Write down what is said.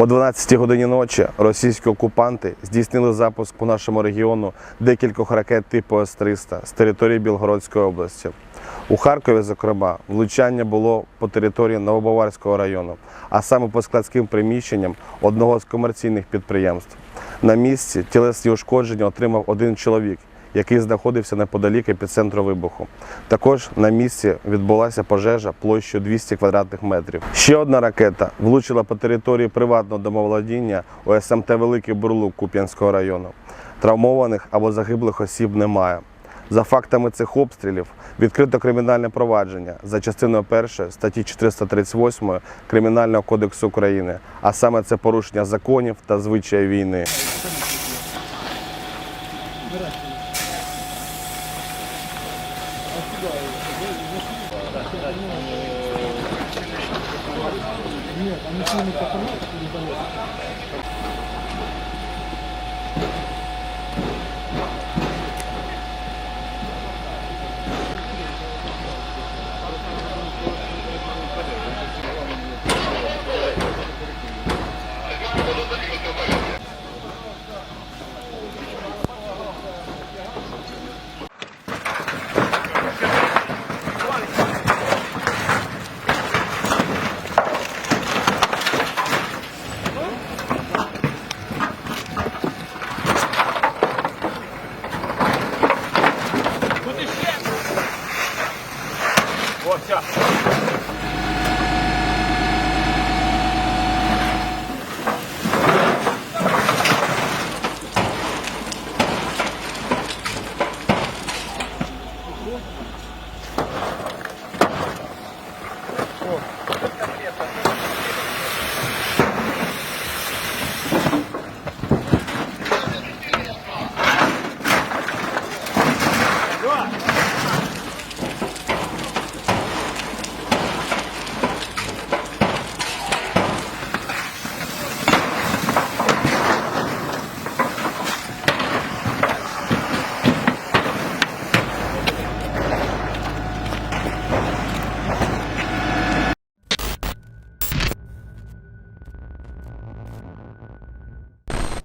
О 12 годині ночі російські окупанти здійснили запуск по нашому регіону декількох ракет типу С-300 з території Білгородської області. У Харкові, зокрема, влучання було по території Новобаварського району, а саме по складським приміщенням одного з комерційних підприємств. На місці тілесні ушкодження отримав один чоловік, який знаходився неподалік епіцентру вибуху. Також на місці відбулася пожежа площею 200 квадратних метрів. Ще одна ракета влучила по території приватного домоволодіння у СМТ Великий Бурлук Куп'янського району. Травмованих або загиблих осіб немає. За фактами цих обстрілів відкрито кримінальне провадження за частиною 1 статті 438 Кримінального кодексу України, а саме це порушення законів та звичаїв війни. Нет, они сильно покрывают, не болят. О, все.